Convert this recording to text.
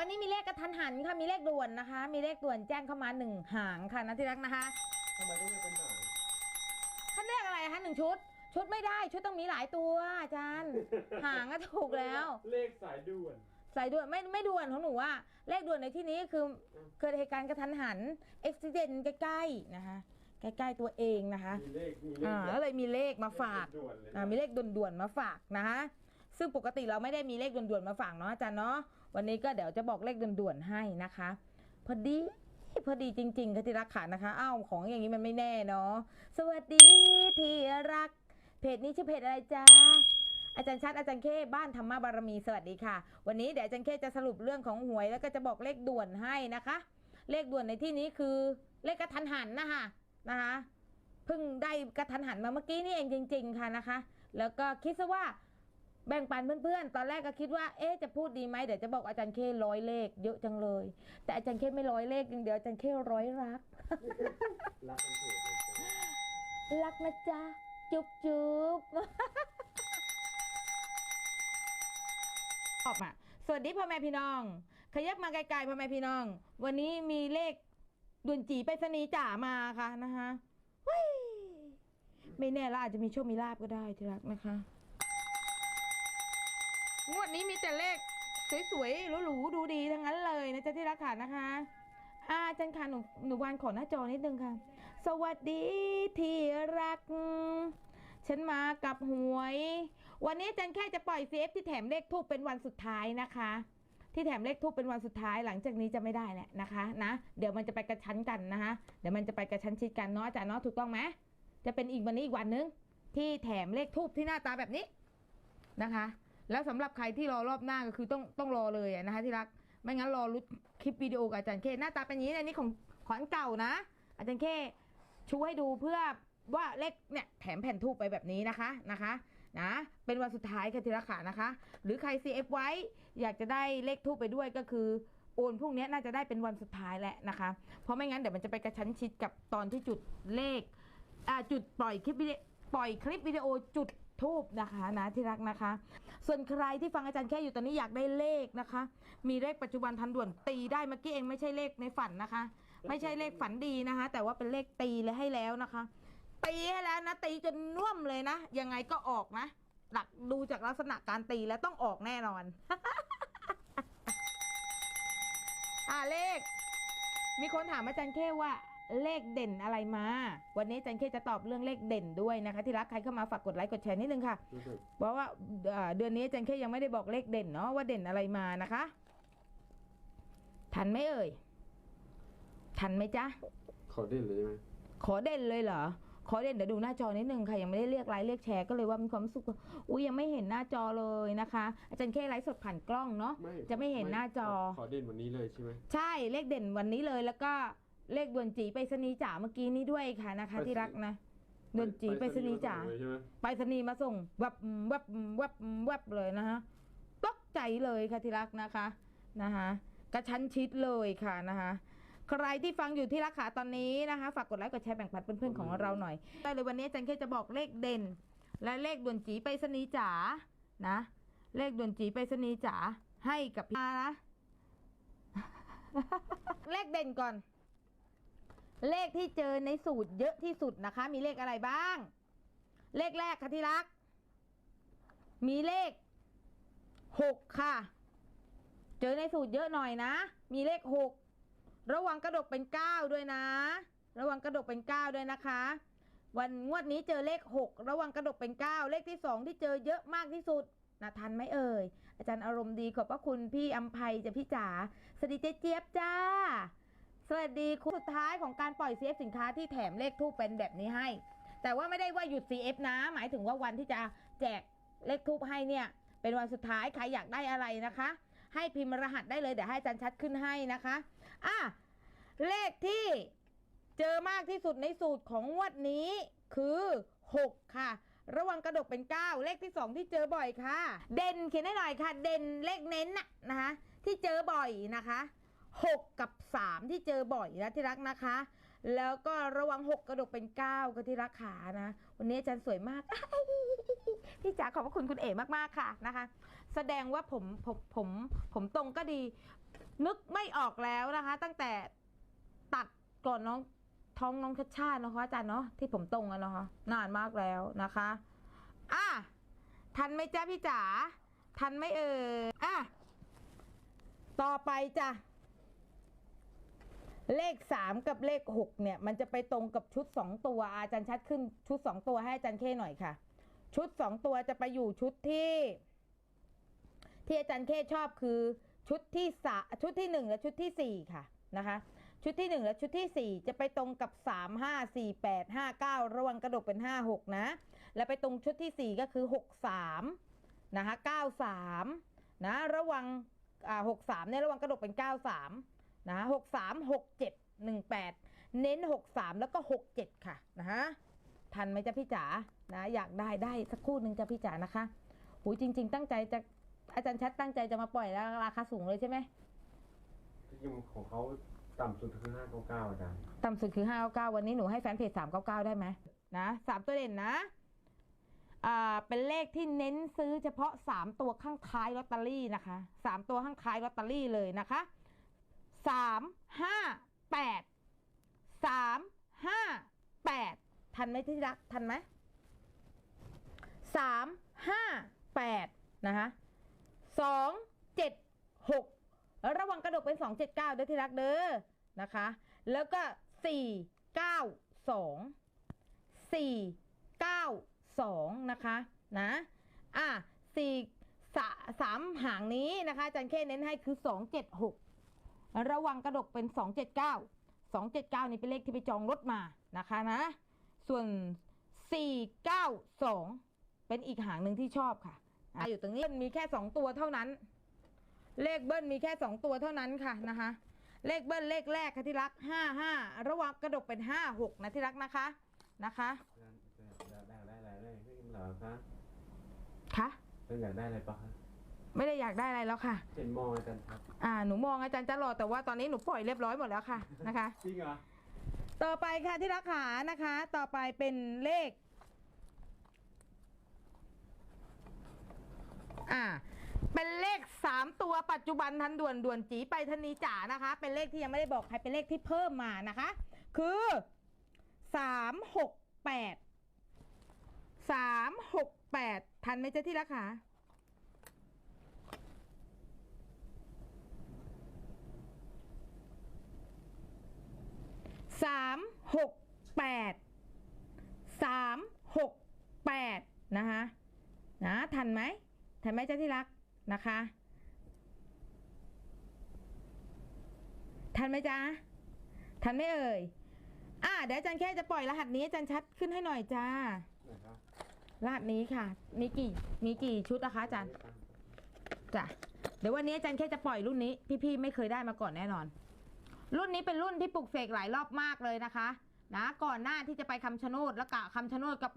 วันนี้มีเลขกระทันหันค่ะ มีเลขด่วนนะคะ มีเลขด่วนแจ้งเข้ามาหนึ่งหางค่ะนะที่รักนะคะทำไมต้องเรียกเป็นหางคันเลขอะไรคะหนึ่งชุด ชุดไม่ได้ชุดต้องมีหลายตัวอาจารย์ หางก็ถูกแล้ว เลขสายด่วนสายด่วนไม่ไม่ด่วนของหนูว่าเลขด่วนในที่นี้คือเกิดเหตุการณ์กระทันหันอุบิเหตุใกล้ๆนะคะ ใกล้ๆตัวเองนะคะมีเลขมีเลขอ่าแล้วเลยมีเลขมาฝากด่วนเลยอ่ามีเลขด่วนๆมาฝากนะคะซึ่งปกติเราไม่ได้มีเลขด่วนๆมาฝากเนาะอาจารย์เนาะ วันนี้ก็เดี๋ยวจะบอกเลขด่วนๆให้นะคะ พอดีพอดีจริงๆค่ะที่รักขานะคะอ้าวของอย่างนี้มันไม่แน่เนาะสวัสดีที่รัก เพจนี้ชื่อเพจอะไรจ๊ะอาจารย์ชัดอาจารย์เข้บ้านธรรมบารมีสวัสดีค่ะ วันนี้เดี๋ยวอาจารย์เข้จะสรุปเรื่องของหวย แล้วก็จะบอกเลขด่วนให้นะคะ เลขด่วนในที่นี้คือเลขกระทันหันนะคะนะคะเพิ่งได้กระทันหันมาเมื่อกี้นี่เองจริง ๆ ค่ะนะคะ แล้วก็คิดซะว่า แบ่งปันเพื่อนๆ ตอนแรกก็คิดว่า เอ๊ะ จะพูดดีไหมเดี๋ยวจะบอกอาจารย์เคร้อยเลขเยอะจังเลย แต่อาจารย์เคไม่ร้อยเลขอย่างเดียวอาจารย์เคร้อยรัก รักกันเถิดเลยจ้ะรักนะจ๊ะ จุ๊บจุ๊บออกมาสวัสดีพ่อแม่พี่น้อง ขยับมาไกลๆพ่อแม่พี่น้อง วันนี้มีเลขด่วนจีไปรษณีจ๋ามาค่ะนะคะเฮ้ยไม่แน่ละอาจจะมีโชคมีลาบก็ได้ที่รักนะคะ งวดนี้มีแต่เลขสวยๆหรูๆดูดีทั้งนั้นเลยนะจ๊ะที่รักค่ะนะคะอาจารย์ค่ะหนูหนูวานขอหน้าจอนิดนึงค่ะ สวัสดีที่รัก ฉันมากับหวย วันนี้อาจารย์แค่จะปล่อยเซฟที่แถมเลขทูปเป็นวันสุดท้ายนะคะ ที่แถมเลขทูปเป็นวันสุดท้ายหลังจากนี้จะไม่ได้แหละนะคะนะเดี๋ยวมันจะไปกระชั้นกันนะคะเดี๋ยวมันจะไปกระชั้นชิดกันเนาะอาจารย์เนาะถูกต้องไหมจะเป็นอีกวันนี้อีกวันนึง ที่แถมเลขทูปที่หน้าตาแบบนี้นะคะ แล้วสำหรับใครที่รอรอบหน้าก็คือต้องต้องรอเลยนะคะที่รักไม่งั้นรอรุดคลิปวิดีโอกับอาจารย์เคหน้าตาเป็นอย่างนี้อันนี้ของขอนเก่านะ อาจารย์เคชูให้ดูเพื่อว่าเลขเนี่ยแถมแผ่นทูปไปแบบนี้นะคะนะคะนะเป็นวันสุดท้ายค่ะทีละขานะคะ หรือใคร CF ไว้อยากจะได้เลขทูปไปด้วยก็คือโอนพวกนี้น่าจะได้เป็นวันสุดท้ายแหละนะคะ เพราะไม่งั้นเดี๋ยวมันจะไปกระชั้นชิดกับตอนที่จุดเลขอ่าจุดปล่อยคลิปวิดีปล่อยคลิปวิดีโอจุด ทูบนะคะนะที่รักนะคะ ส่วนใครที่ฟังอาจารย์แค่อยู่ตอนนี้อยากได้เลขนะคะ มีเลขปัจจุบันทันด่วนตีได้เมื่อกี้เองไม่ใช่เลขในฝันนะคะ ไม่ใช่เลขฝันดีนะคะ แต่ว่าเป็นเลขตีเลยให้แล้วนะคะตีให้แล้วนะตีจนน่วมเลยนะยังไงก็ออกนะ หลักดูจากลักษณะการตีแล้วต้องออกแน่นอน อ่าเลข มีคนถามอาจารย์เข้ว่า เลขเด่นอะไรมา วันนี้อาจารย์เข้จะตอบเรื่องเลขเด่นด้วยนะคะ ที่รักใครเข้ามาฝากกดไลค์กดแชร์นิดนึงค่ะรู้สึกเพราะว่าเอ่อเดือนนี้อาจารย์แค่ยังไม่ได้บอกเลขเด่นเนาะว่าเด่นอะไรมานะคะ ทันไหมเอ่ยทันไหมจ๊ะขอเด่นเลยใช่ไหมขอเด่นเลยเหรอขอเด่นเดี๋ยวดูหน้าจอนิดนึงค่ะยังไม่ได้เรียกไลค์เรียกแชร์ก็เลยว่ามีความรู้สุขอุ้ยยังไม่เห็นหน้าจอเลยนะคะ อาจารย์แค่ไลฟ์สดผ่านกล้องเนาะไม่จะไม่เห็นหน้าจอขขอเด่นวันนี้เลยใช่ไหมใช่เลขเด่นวันนี้เลยแล้วก็ เลขด่วนจีไปรษณีย์จ๋าเมื่อกี้นี้ด้วยค่ะนะคะ ที่รักนะด่วนจีไปรษณีย์จ๋าเลยใช่ไหมไปรษณีย์มาส่งแวบแวบแวบแวบเลยนะฮะตกใจเลยค่ะที่รักนะคะนะคะกระชั้นชิดเลยค่ะนะคะ ใครที่ฟังอยู่ที่รักขาตอนนี้นะคะ ฝากกดไลค์กดแชร์แบ่งปันเพื่อนๆของเราหน่อยได้เลยวันนี้อาจันแค่จะบอกเลขเด่น และเลขด่วนจีไปรษณีย์จ๋านะ เลขด่วนจีไปรษณีย์จ๋าให้กับพี่นะ เลขเด่นก่อน เลขที่เจอในสูตรเยอะที่สุดนะคะ มีเลขอะไรบ้าง เลขแรกค่ะที่รัก มีเลขหกค่ะ เจอในสูตรเยอะหน่อยนะ มีเลขหกระวังกระดกเป็นเก้าด้วยนะ ระวังกระดกเป็นเก้าด้วยนะคะ วันงวดนี้เจอเลขหกระวังกระดกเป็นเก้าเลขที่สองที่เจอเยอะมากที่สุดนะทันไหมเอ่ย อาจารย์อารมณ์ดีขอบพระคุณพี่อัมภัยจะพี่จ๋าสวัสดีเจ๊เจี๊ยบจ้า สวัสดีคุณสุดท้ายของการปล่อย CF สินค้าที่แถมเลขทูปเป็นแบบนี้ให้ แต่ว่าไม่ได้ว่าหยุด CF นะ หมายถึงว่าวันที่จะแจกเลขทูปให้เนี่ย เป็นวันสุดท้ายใครอยากได้อะไรนะคะ ให้พิมพ์รหัสได้เลยเดี๋ยวให้อาจารย์ชัดขึ้นให้นะคะอะเลขที่เจอมากที่สุดในสูตรของงวดนี้คือ 6 ค่ะ ระวังกระดกเป็น 9 เลขที่ 2 ที่เจอบ่อยค่ะ เด่นเขียนให้หน่อยค่ะ เด่นเลขเน้นน่ะนะคะที่เจอบ่อยนะคะ 6 กับ 3 ที่เจอบ่อยนะที่รักนะคะ แล้วก็ระวัง 6 กระดกเป็น 9ก็ที่รักขานะ วันนี้อาจารย์สวยมากพี่จ๋าขอบพระคุณคุณเอ๋มากๆค่ะนะคะ แสดงว่าผมผมผมผมตรงก็ดี นึกไม่ออกแล้วนะคะ ตั้งแต่ตัดก่อนน้องท้องน้องชัดชาตินะคะอาจารย์เนาะที่ผมตรงอะเนาะนานมากแล้วนะคะอะทันไหมจ๊ะพี่จ๋าทันไหมเอ่ยอะต่อไปจ้ะ เลขสามกับเลขหกเนี่ย มันจะไปตรงกับชุดสองตัว อาจารย์ชัดขึ้นชุดสองตัวให้อาจารย์เคหน่อยค่ะ ชุดสองตัวจะไปอยู่ชุดที่ ที่อาจารย์เคชอบคือชุดที่สาชุดที่หนึ่งและชุดที่สี่ค่ะนะคะ ชุดที่หนึ่งและชุดที่สี่จะไปตรงกับสามห้าสี่แปดห้าเก้าระวังกระดกเป็นห้าหกนะ แล้วไปตรงชุดที่สี่ก็คือหกสามนะคะเก้าสามนะ ระวังอ่าหกสามเนี่ยระวังกระดกเป็นเก้าสาม นะหกสามหกเจ็ดหนึ่งแปดเน้นหกสามแล้วก็หกเจ็ดค่ะนะคะทันไหมจ๊ะพี่จ๋านะอยากได้ได้สักครู่หนึ่งจ้ะพี่จ๋านะคะหูยจริง ๆ ตั้งใจจะอาจารย์ชัดตั้งใจจะมาปล่อยแล้วราคาสูงเลยใช่ไหมที่จริงของเขาต่ำสุดคือห้าเก้าเก้าอาจารย์ต่ำสุดคือ599วันนี้หนูให้แฟนเพจ399ได้ไหมนะสามตัวเด่นนะอ่าเป็นเลขที่เน้นซื้อเฉพาะ3ตัวข้างท้ายลอตเตอรี่นะคะ3ตัวข้างท้ายลอตเตอรี่เลยนะคะ 3 5 8 3 5 8ทันไหมที่รักทันไหม3 5 8นะคะ2 7 6แล้วระวังกระดกเป็น279ด้วยที่รักเด้อนะคะ แล้วก็สี่เก้าสองสี่เก้าสองนะคะนะอะสี่สามหางนี้นะคะจารย์เคเน้นให้คือสองเจ็ดหก ระวังกระดกเป็นสองเจ็ดเก้าสองเจ็ดเก้านี่เป็นเลขที่ไปจองรถมานะคะนะ ส่วนสี่เก้าสองเป็นอีกหางหนึ่งที่ชอบค่ะอะอยู่ตรงนี้มันมีแค่สองตัวเท่านั้น เลขเบิ้ลมีแค่สองตัวเท่านั้นค่ะนะคะเลขเบิ้ลเลขแรกค่ะที่รักห้าห้าระวังกระดกเป็นห้าหกนะที่รักนะคะนะคะอาจารย์อยากได้อะไรอะไรเลยไม่เหรอคะคะอาจารย์อยากได้อะไรปะคะ ไม่ได้อยากได้อะไรแล้วค่ะ เห็นมองอาจารย์ครับอ่า หนูมองอาจารย์จะรอแต่ว่าตอนนี้หนูปล่อยเรียบร้อยหมดแล้วค่ะนะคะ จริงเหรอต่อไปค่ะที่รักขานะคะ ต่อไปเป็นเลข อ่า เป็นเลขสามตัวปัจจุบันทันด่วนด่วนจีไปทันนีจ๋านะคะ เป็นเลขที่ยังไม่ได้บอกใครเป็นเลขที่เพิ่มมานะคะ คือสามหกแปดสามหกแปดทันไหมเจ๊ที่รักขา สามหกแปดสามหกแปดนะคะนะทันไหมทันไหมเจ้าที่รักนะคะ ทันไหมจ๊ะทันไหมเอ่ยอ่าเดี๋ยวอาจารย์แค่จะปล่อยรหัสนี้อาจารย์ชัดขึ้นให้หน่อยจ้าไหนครับรหัสนี้ค่ะ มีกี่มีกี่ชุดนะคะอาจารย์จ้ะเดี๋ยววันนี้อาจารย์แค่จะปล่อยรุ่นนี้ พี่ๆไม่เคยได้มาก่อนแน่นอน รุ่นนี้เป็นรุ่นที่ปลุกเสกหลายรอบมากเลยนะคะ นะ ก่อนหน้าที่จะไปคำชะโนดแล้วกะคำชะโนดกับ